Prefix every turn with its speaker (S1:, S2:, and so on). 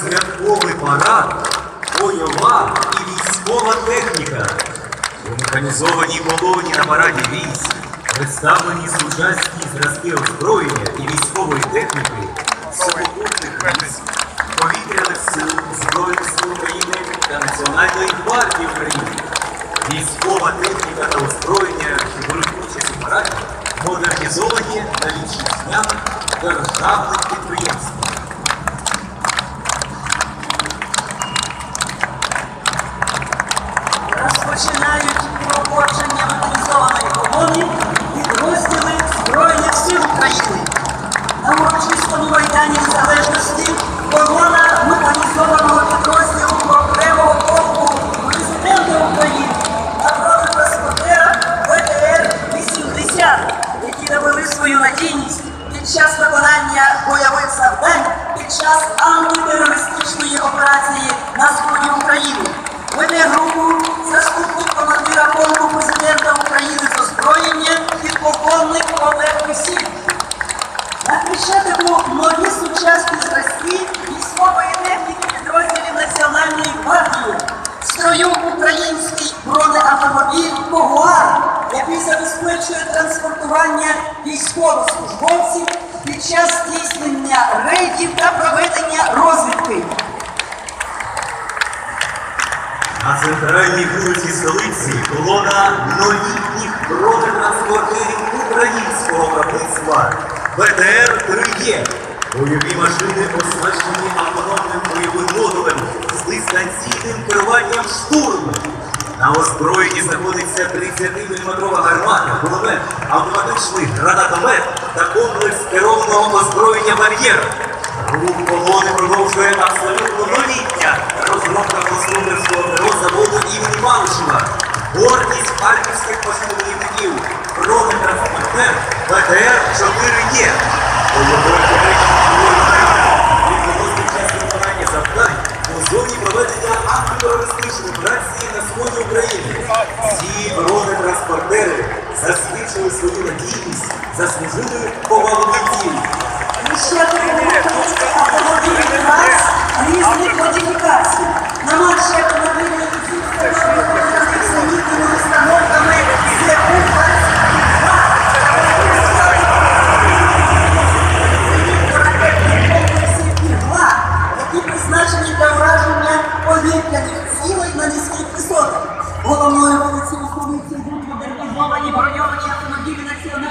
S1: святковий парад, бойова і військова техніка. У механізованій колоні на параді військ представлені сучасні зразки озброєння і військової техніки сухопутних військ, повітряних сил Збройних сил України та Національної гвардії України. Військова техніка та озброєння, що беруть участь у параді, модернізовані на вітчизнянах державних підприємствах.
S2: Виконання бойових завдань під час антитерористичної операції на сході України. Веде групу заступник командира полку президента України з озброєння підполковник Олег Косів. На Хрещатику нові сучасні зразки військової техніки підрозділів Національної гвардії. Строю український бронеавтомобіль Когуар, який забезпечує транспортування військовослужбовців під час здійснення рейдів та проведення розвідки.
S1: На центральній вулиці столиці колона новітніх бронетранспортерів українського виробництва БТР-3Е. Бойові машини оснащені автономним бойовим модулем з дистанційним керуванням штурму. На озброєнні знаходиться 30-мм гармата, кулемет, автоматичний гранатомет та комплекс керованого озброєння бар'єр. Рух колони продовжує абсолютно новітня розробка конструкторського заводу імені Малишева. Гордість харківських машинобудівників. Бронетранспортер БТР-4Е. Бойовий відносно час виконання завдань у зоні проведення антитерористичної операції на сході України. Ці бронетранспортери засвідчили свою надійність, заслужили повагу бійців.
S2: туристичних висотах. Головною вулицею Сумниці йдуть модернізовані броньовані автомобілі національної.